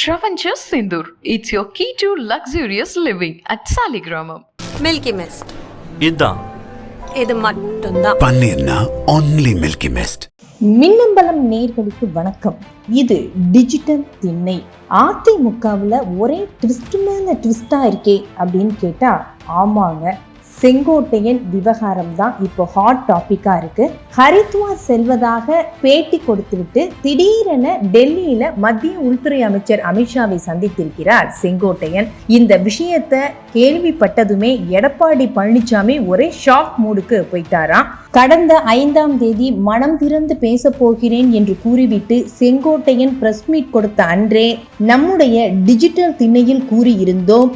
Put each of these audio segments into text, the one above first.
Travancher Sindur. It's your key to luxurious living at Saligramam. Milky Mist இதுதான் இது மட்டும்தான் பன்னீர்னா ஒன்லி மில்கி மிஸ்ட் மின்னம்பலம் நேர்களுக்கு வணக்கம். இது டிஜிட்டல் திண்ணை. அதிமுகவில் ஒரே ட்விஸ்ட் மேல ட்விஸ்டா இருக்கே அப்படின்னு கேட்டா ஆமாங்க. செங்கோட்டையன் விவகாரம் தான் இப்போ ஹாட் டாப்பிக்காக இருக்கு. ஹரித்வார் செல்வதாக பேட்டி கொடுத்துவிட்டு திடீரென டெல்லியில மத்திய உள்துறை அமைச்சர் அமித்ஷாவை சந்தித்திருக்கிறார் செங்கோட்டையன். இந்த விஷயத்தை கேள்விப்பட்டதுமே எடப்பாடி பழனிசாமி ஒரே ஷாக் மூடுக்கு போயிட்டாராம். கடந்த ஐந்தாம் தேதி மனம் திறந்து பேசப் போகிறேன் என்று கூறிவிட்டு செங்கோட்டையன் பிரஸ் மீட் கொடுத்த அன்றே நம்முடைய டிஜிட்டல் திண்ணையில் கூறியிருந்தோம்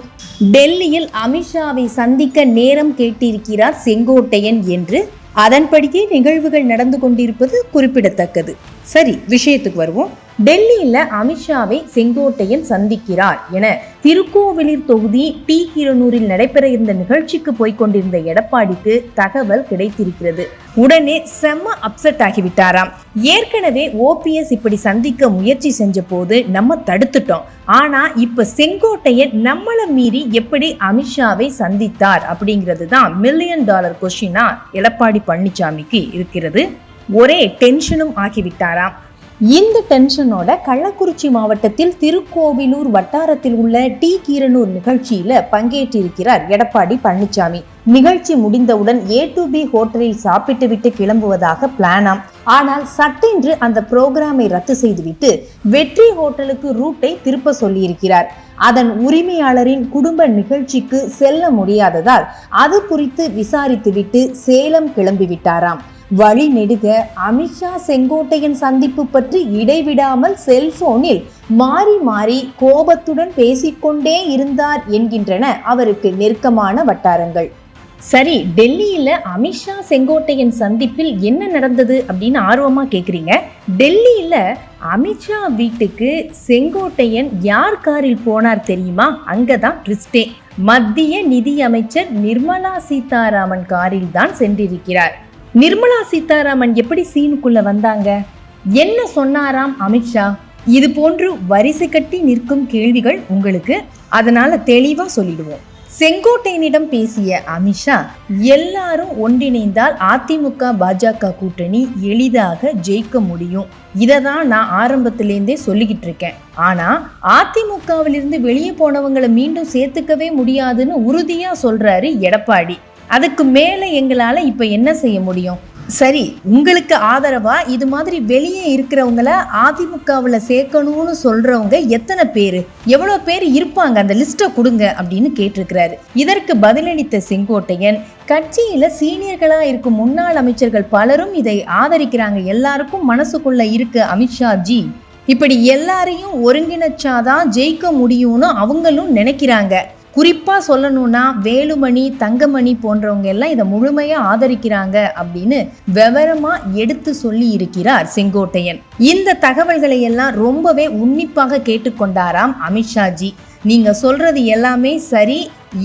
டெல்லியில் அமித்ஷாவை சந்திக்க நேரம் கேட்டிருக்கிறார் செங்கோட்டையன் என்று. அதன்படியே நிகழ்வுகள் நடந்து கொண்டிருப்பது குறிப்பிடத்தக்கது. சரி விஷயத்துக்கு வருவோம். டெல்லியில அமித்ஷாவை செங்கோட்டையன் சந்திக்கிறார் என திருக்கோவிலூர் தொகுதி டி கிரனூரில் நடைபெற இருந்த நிகழ்ச்சிக்கு போய்கொண்டிருந்த எடப்பாடிக்கு தகவல் கிடைத்திருக்கிறது. உடனே செம்ம அப்செட் ஆகிவிட்டாராம். ஏற்கனவே ஓபிஎஸ் இப்படி சந்திக்க முயற்சி செஞ்ச போது நம்ம தடுத்துட்டோம். ஆனா இப்ப செங்கோட்டையன் நம்மளை மீறி எப்படி அமித்ஷாவை சந்தித்தார் அப்படிங்கிறது தான் மில்லியன் டாலர் கொஸ்டினா எடப்பாடி பழனிசாமிக்கு இருக்கிறது. ஒரே டென்ஷனும் ஆகிவிட்டாராம். இந்த டென்ஷனோட கள்ளக்குறிச்சி மாவட்டத்தில் திருக்கோவிலூர் வட்டாரத்தில் உள்ள டி கீரனூர் நிகழ்ச்சியில பங்கேற்றிருக்கிறார் எடப்பாடி பழனிசாமி நிகழ்ச்சி முடிந்தவுடன் ஏ டு பி ஹோட்டலில் சாப்பிட்டு விட்டு கிளம்புவதாக பிளானாம் ஆனால் சட்டென்று அந்த புரோகிராமை ரத்து செய்துவிட்டு வெற்றி ஹோட்டலுக்கு ரூட்டை திருப்ப சொல்லியிருக்கிறார். அதன் உரிமையாளரின் குடும்ப நிகழ்ச்சிக்கு செல்ல முடியாததால் அது குறித்து விசாரித்துவிட்டு சேலம் கிளம்பிவிட்டாராம். வழி நெடுக. அமித்ஷா செங்கோட்டையன் சந்திப்பு பற்றி இடைவிடாமல் செல்போனில் மாறி மாறி கோபத்துடன் பேசிக்கொண்டே இருந்தார் என்கின்றன அவருக்கு நெருக்கமான வட்டாரங்கள். சரி டெல்லியில அமித்ஷா செங்கோட்டையன் சந்திப்பில் என்ன நடந்தது அப்படின்னு ஆர்வமா கேக்குறீங்க. டெல்லியில அமித்ஷா வீட்டுக்கு செங்கோட்டையன் யார் காரில் போனார் தெரியுமா? அங்கதான் ட்விஸ்டே. மத்திய நிதி அமைச்சர் நிர்மலா சீதாராமன் காரில் தான் சென்றிருக்கிறார். நிர்மலா சீதாராமன் எப்படி சீனுக்குள்ள வந்தாங்க? என்ன சொன்னாராம் அமித்ஷா இது போன்று வரிசை கட்டி நிற்கும் கேள்விகள் உங்களுக்கு அதனால தெளிவா சொல்லிடுவோம். செங்கோட்டையனிடம் பேசிய அமித்ஷா எல்லாரும் ஒன்றிணைந்தால் அதிமுக பாஜக கூட்டணி எளிதாக ஜெயிக்க முடியும். இதை தான் நான் ஆரம்பத்திலேருந்தே சொல்லிக்கிட்டு இருக்கேன். ஆனா அதிமுகவிலிருந்து வெளியே போனவங்களை மீண்டும் சேர்த்துக்கவே முடியாதுன்னு உறுதியா சொல்றாரு எடப்பாடி. அதுக்கு மேலே எங்களால் இப்போ என்ன செய்ய முடியும்? சரி உங்களுக்கு ஆதரவா? இது மாதிரி வெளியே இருக்கிறவங்கள அதிமுகவில் சேர்க்கணும்னு சொல்றவங்க எத்தனை பேர்? எவ்வளோ பேர் இருப்பாங்க? அந்த லிஸ்ட்டை கொடுங்க அப்படின்னு கேட்டிருக்கிறாரு. இதற்கு பதிலளித்த செங்கோட்டையன் கட்சியில சீனியர்களா இருக்கும் முன்னாள் அமைச்சர்கள் பலரும் இதை ஆதரிக்கிறாங்க. எல்லாருக்கும் மனசுக்குள்ள இருக்கு அமித்ஷா ஜி. இப்படி எல்லாரையும் ஒருங்கிணைச்சாதான் ஜெயிக்க முடியும்னு அவங்களும் நினைக்கிறாங்க. குறிப்பாக சொல்லணும்னா வேலுமணி தங்கமணி போன்றவங்க எல்லாம் இதை முழுமையாக ஆதரிக்கிறாங்க அப்படின்னு விவரமாக எடுத்து சொல்லி இருக்கிறார் செங்கோட்டையன். இந்த தகவல்களை எல்லாம் ரொம்பவே உன்னிப்பாக கேட்டுக்கொண்டாராம் அமித்ஷாஜி. நீங்க சொல்றது எல்லாமே சரி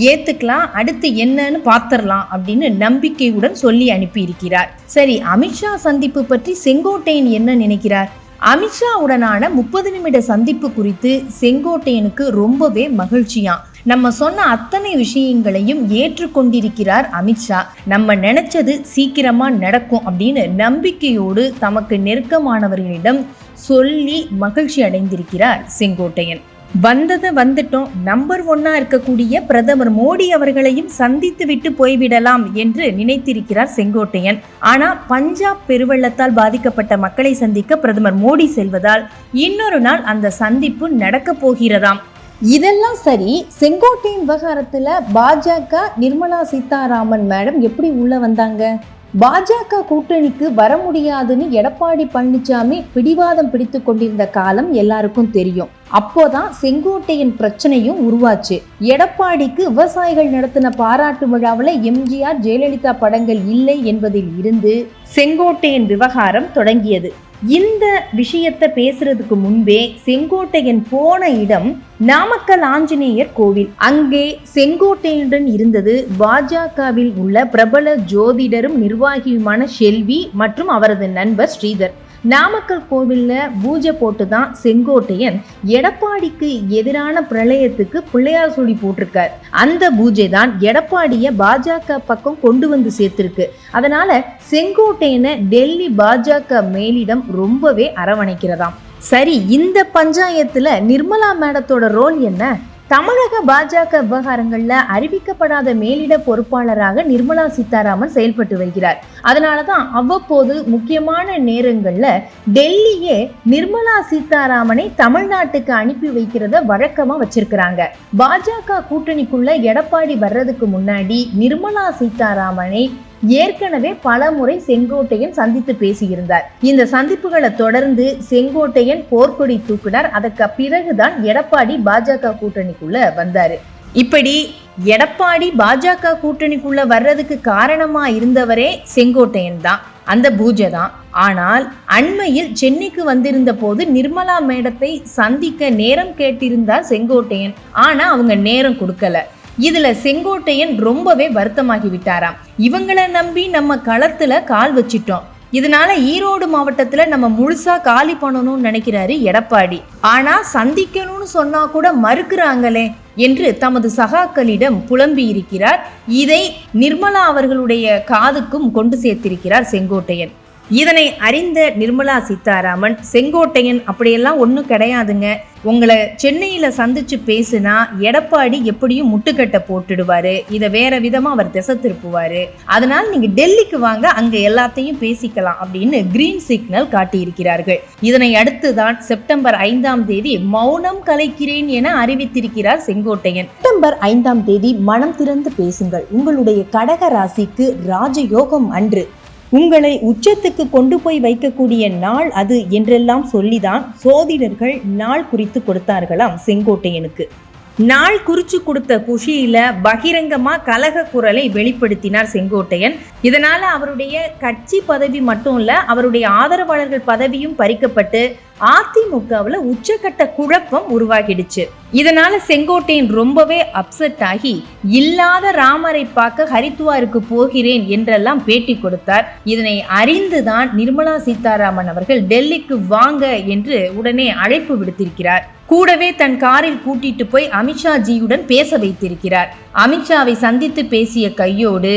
ஏத்துக்கலாம் அடுத்து என்னன்னு பாத்திரலாம் அப்படின்னு நம்பிக்கையுடன் சொல்லி அனுப்பியிருக்கிறார். சரி அமித்ஷா சந்திப்பு பற்றி செங்கோட்டையன் என்ன நினைக்கிறார்? அமித்ஷாவுடனான முப்பது நிமிட சந்திப்பு குறித்து செங்கோட்டையனுக்கு ரொம்பவே மகிழ்ச்சியாம். நம்ம சொன்ன அத்தனை விஷயங்களையும் ஏற்றுக்கொண்டிருக்கிறார் அமித்ஷா நம்ம நினைச்சது சீக்கிரமா நடக்கும் அப்படின்னு நம்பிக்கையோடு தமக்கு நெருக்கமானவர்களிடம் சொல்லி மகிழ்ச்சி அடைந்திருக்கிறார் செங்கோட்டையன். வந்ததை வந்துட்டோம் நம்பர் ஒன்னா இருக்கக்கூடிய பிரதமர் மோடி அவர்களையும் சந்தித்து விட்டு போய்விடலாம் என்று நினைத்திருக்கிறார் செங்கோட்டையன். ஆனா பஞ்சாப் பெருவெள்ளத்தால் பாதிக்கப்பட்ட மக்களை சந்திக்க பிரதமர் மோடி செல்வதால் இன்னொரு நாள் அந்த சந்திப்பு நடக்க போகிறதாம். இதெல்லாம் சரி செங்கோட்டையின் விவகாரத்தில் பாஜக நிர்மலா சீதாராமன் மேடம் எப்படி உள்ள வந்தாங்க? பாஜக கூட்டணிக்கு வர முடியாதுன்னு எடப்பாடி பழனிசாமி பிடிவாதம் பிடித்து கொண்டிருந்த காலம் எல்லாருக்கும் தெரியும். அப்போதான் செங்கோட்டையின் பிரச்சனையும் உருவாச்சு. எடப்பாடிக்கு விவசாயிகள் நடத்தின பாராட்டு விழாவில் எம்ஜிஆர் ஜெயலலிதா படங்கள் இல்லை என்பதில் இருந்து செங்கோட்டையின் விவகாரம் தொடங்கியது. இந்த விஷயத்தை பேசுறதுக்கு முன்பே செங்கோட்டையன் போன இடம் நாமக்கல் ஆஞ்சநேயர் கோவில். அங்கே செங்கோட்டையுடன் இருந்தது பாஜகவில் உள்ள பிரபல ஜோதிடரும் நிர்வாகியுமான ஷெல்வி மற்றும் அவரது நண்பர் ஸ்ரீதர். நாமக்கல் கோவிலில் பூஜை போட்டு தான் செங்கோட்டையன் எடப்பாடிக்கு எதிரான பிரளயத்துக்கு பிள்ளையார் சொல்லி போட்டிருக்கார். அந்த பூஜை தான் எடப்பாடியை பாஜக பக்கம் கொண்டு வந்து சேர்த்திருக்கு. அதனால செங்கோட்டையனை டெல்லி பாஜக மேலிடம் ரொம்பவே அரவணைக்கிறதாம். சரி இந்த பஞ்சாயத்துல நிர்மலா மேடத்தோட ரோல் என்ன? தமிழக பாஜக விவகாரங்கள்ல அறிவிக்கப்படாத மேலிட பொறுப்பாளராக நிர்மலா சீதாராமன் செயல்பட்டு வருகிறார். அதனாலதான் அவ்வப்போது முக்கியமான நேரங்கள்ல டெல்லியே நிர்மலா சீதாராமனை தமிழ்நாட்டுக்கு அனுப்பி வைக்கிறத வழக்கமா வச்சிருக்கிறாங்க. பாஜக கூட்டணிக்குள்ள எடப்பாடி வர்றதுக்கு முன்னாடி நிர்மலா சீதாராமனை ஏற்கனவே பல முறை செங்கோட்டையன் சந்தித்து பேசியிருந்தார். இந்த சந்திப்புகளை தொடர்ந்து செங்கோட்டையன் போர்க்கொடி தூக்கினார். அதற்கு பிறகுதான் எடப்பாடி பாஜக கூட்டணிக்குள்ள வந்தாரு. இப்படி எடப்பாடி பாஜக கூட்டணிக்குள்ள வர்றதுக்கு காரணமா இருந்தவரே செங்கோட்டையன் தான். அந்த பூஜை தான். ஆனால் அண்மையில் சென்னைக்கு வந்திருந்த போது நிர்மலா மேடத்தை சந்திக்க நேரம் கேட்டிருந்தார் செங்கோட்டையன். ஆனா அவங்க நேரம் கொடுக்கல. இதுல செங்கோட்டையன் ரொம்பவே வருத்தமாகி விட்டாராம் இவங்களை நம்பி நம்ம களத்துல கால் வச்சிட்டோம். இதனால ஈரோடு மாவட்டத்துல நம்ம முழுசா காலி பண்ணணும்னு நினைக்கிறாரு எடப்பாடி. ஆனா சந்திக்கணும்னு சொன்னா கூட மறுக்கிறாங்களே என்று தமது சகாக்களிடம் புலம்பி இருக்கிறார். இதை நிர்மலா அவர்களுடைய காதுக்கும் கொண்டு சேர்த்திருக்கிறார் செங்கோட்டையன். இதனை அறிந்த நிர்மலா சீதாராமன் செங்கோட்டையன் அப்படியெல்லாம் ஒன்றும் கிடையாதுங்க. உங்களை சென்னையில் சந்திச்சு பேசுனா எடப்பாடி எப்படியும் முட்டுக்கட்டை போட்டுடுவாரு. இதை வேற விதமாக அவர் திசை திருப்புவார். அதனால் நீங்கள் டெல்லிக்கு வாங்க அங்கே எல்லாத்தையும் பேசிக்கலாம் அப்படின்னு கிரீன் சிக்னல் காட்டியிருக்கிறார்கள். இதனை அடுத்து தான் செப்டம்பர் ஐந்தாம் தேதி மௌனம் கலைக்கிறேன் என அறிவித்திருக்கிறார் செங்கோட்டையன். செப்டம்பர் ஐந்தாம் தேதி மனம் திறந்து பேசுங்கள். உங்களுடைய கடக ராசிக்கு ராஜயோகம் அன்று. உங்களை உச்சத்துக்கு கொண்டு போய் வைக்கக்கூடிய நாள் அது என்றெல்லாம் சொல்லிதான் சோதிடர்கள் நாள் குறித்து கொடுத்தார்களாம் செங்கோட்டையனுக்கு. நாள் குறிச்சு கொடுத்த குஷியில பகிரங்கமா கலக குரலை வெளிப்படுத்தினார் செங்கோட்டையன். இதனால அவருடைய கட்சி பதவி மட்டும் இல்ல அவருடைய ஆதரவாளர்கள் பதவியும் பறிக்கப்பட்டு அதிமுகவில் உச்சக்கட்ட குழப்பம் உருவாகிடுச்சு. இதனால செங்கோட்டையன் ரொம்பவே அப்செட் ஆகி இல்லாத ராமரை பார்க்க ஹரித்துவாருக்கு போகிறேன் என்றெல்லாம் பேட்டி கொடுத்தார். இதனை அறிந்துதான் நிர்மலா சீதாராமன் அவர்கள் டெல்லிக்கு வாங்க என்று உடனே அழைப்பு விடுத்திருக்கிறார். கூடவே தன் காரில் கூட்டிட்டு போய் அமித்ஷா ஜியுடன் பேச வைத்திருக்கிறார். அமித்ஷாவை சந்தித்து பேசிய கையோடு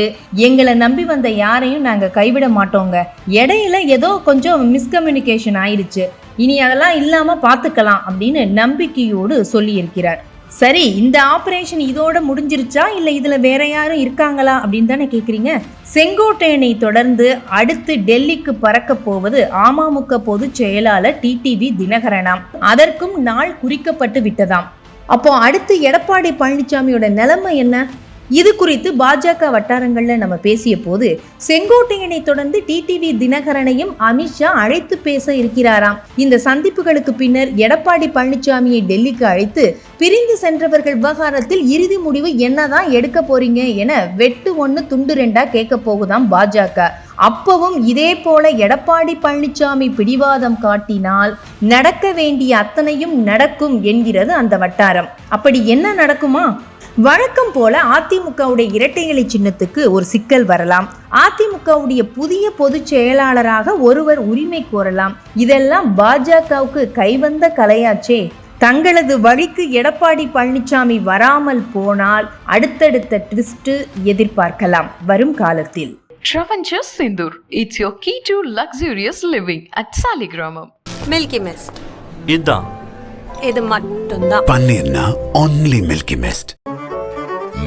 எங்களை நம்பி வந்த யாரையும் நாங்க கைவிட மாட்டோங்க. இடையில ஏதோ கொஞ்சம் மிஸ்கம்யூனிகேஷன் ஆயிருச்சு. இனி அதெல்லாம் இல்லாமல் பார்த்துக்கலாம் அப்படின்னு நம்பிக்கையோடு சொல்லியிருக்கிறார். சரி இந்த ஆபரேஷன் இதோட முடிஞ்சிருச்சா? இல்லை இதில் வேற யாரும் இருக்காங்களா? அப்படின்னு தானே கேட்குறீங்க செங்கோட்டையனை தொடர்ந்து அடுத்து டெல்லிக்கு பறக்க போவது அமமுக பொதுச் செயலாளர் டிடிவி தினகரனாம். அதற்கும் நாள் குறிக்கப்பட்டு விட்டதாம். அப்போ அடுத்து எடப்பாடி பழனிசாமியோட நிலைமை என்ன? இது குறித்து பாஜக வட்டாரங்களில் நம்ம பேசிய போது செங்கோட்டையனை தொடர்ந்து டிடிவி தினகரனையும் அமித்ஷா அழைத்து பேச இருக்கிறாராம். இந்த சந்திப்புகளுக்கு பின்னர் எடப்பாடி பழனிசாமியை டெல்லிக்கு அழைத்து பிரிந்து சென்றவர்கள் விவகாரத்தில் இறுதி முடிவு என்னதான் எடுக்க போறீங்க என வெட்டு ஒன்று துண்டு ரெண்டா கேட்க போகுதாம் பாஜக. அப்பவும் இதே போல எடப்பாடி பழனிசாமி பிடிவாதம் காட்டினால் நடக்க வேண்டிய அத்தனையும் நடக்கும் என்கிறது அந்த வட்டாரம். அப்படி என்ன நடக்குமா? வழக்கம் போல அதிமுகவுடைய இரட்டை இலை சின்னத்துக்கு ஒரு சிக்கல் வரலாம். அதிமுகவுடைய புதிய பொதுச் செயலாளராக ஒருவர் உரிமை கோரலாம். இதெல்லாம் பாஜகவுக்கு கைவந்த கலையாச்சே. தங்களது வழிக்கு எடப்பாடி பழனிசாமி வராமல் போனால் அடுத்தடுத்த ட்விஸ்ட் எதிர்பார்க்கலாம். வரும் காலத்தில். Travancher Sindur. It's your key to luxurious living at Saligramam. Milky Mist இதுதான் இது மட்டும்தான். பன்னீர்னா only Milky Mist